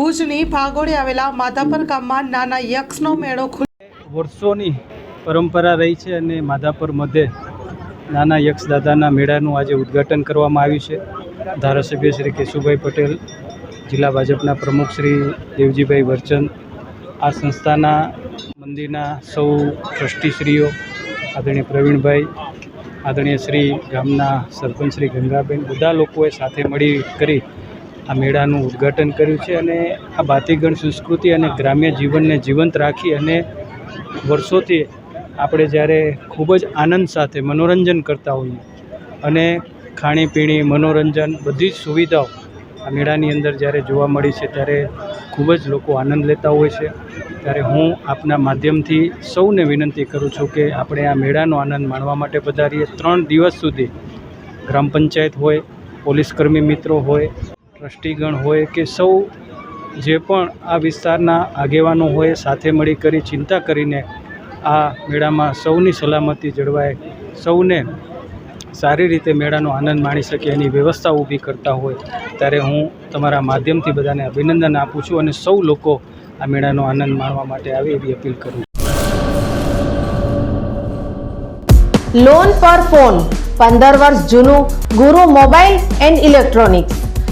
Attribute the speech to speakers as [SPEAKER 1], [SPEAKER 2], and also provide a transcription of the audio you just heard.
[SPEAKER 1] ભુજની ભાગોળે આવેલા માધાપર ગામમાં નાના યક્ષનો મેળો ખુલ્યો
[SPEAKER 2] વર્ષોની પરંપરા રહી છે અને માધાપર મધ્યે નાના યક્ષ દાદાના મેળાનું આજે ઉદ્ઘાટન કરવામાં આવ્યું છે. ધારાસભ્ય શ્રી કેશુભાઈ પટેલ, જિલ્લા ભાજપના પ્રમુખ શ્રી દેવજીભાઈ વરચંદ આ સંસ્થાના મંદિરના સૌ ટ્રસ્ટીશ્રીઓ, આદરણીય પ્રવીણભાઈ, આદરણીય શ્રી ગામના સરપંચ શ્રી ગંગાબેન, બધા લોકોએ સાથે મળી કરી આ મેળાનું ઉદ્ઘાટન કર્યું છે અને આ બાતીગણ સંસ્કૃતિ અને ગ્રામ્ય જીવનને જીવંત રાખી અને વર્ષોથી આપણે જ્યારે ખૂબ જ આનંદ સાથે મનોરંજન કરતા હોઈએ અને ખાણીપીણી, મનોરંજન બધી જ સુવિધાઓ આ મેળાની અંદર જ્યારે જોવા મળી છે ત્યારે ખૂબ જ લોકો આનંદ લેતા હોય છે. ત્યારે હું આપના માધ્યમથી સૌને વિનંતી કરું છું કે આપણે આ મેળાનો આનંદ માણવા માટે પધારીએ. ત્રણ દિવસ સુધી ગ્રામ પંચાયત હોય, પોલીસકર્મી મિત્રો હોય ટ્રસ્ટીગણ હોય કે સૌ જે પણ આ વિસ્તારના આગેવાનો હોય સાથે મળી કરી ચિંતા કરીને આ મેળામાં સૌની સલામતી જળવાય, સૌને સારી રીતે મેળાનો આનંદ માણી શકે એની વ્યવસ્થા ઊભી કરતા હોય, ત્યારે હું તમારા માધ્યમથી બધાને અભિનંદન આપું છું અને સૌ લોકો આ મેળાનો આનંદ માણવા માટે આવે એવી અપીલ કરું
[SPEAKER 3] લોન પર ફોન પંદર વર્ષ જૂનું, ગુરુ મોબાઈલ એન્ડ ઇલેક્ટ્રોનિક્સ.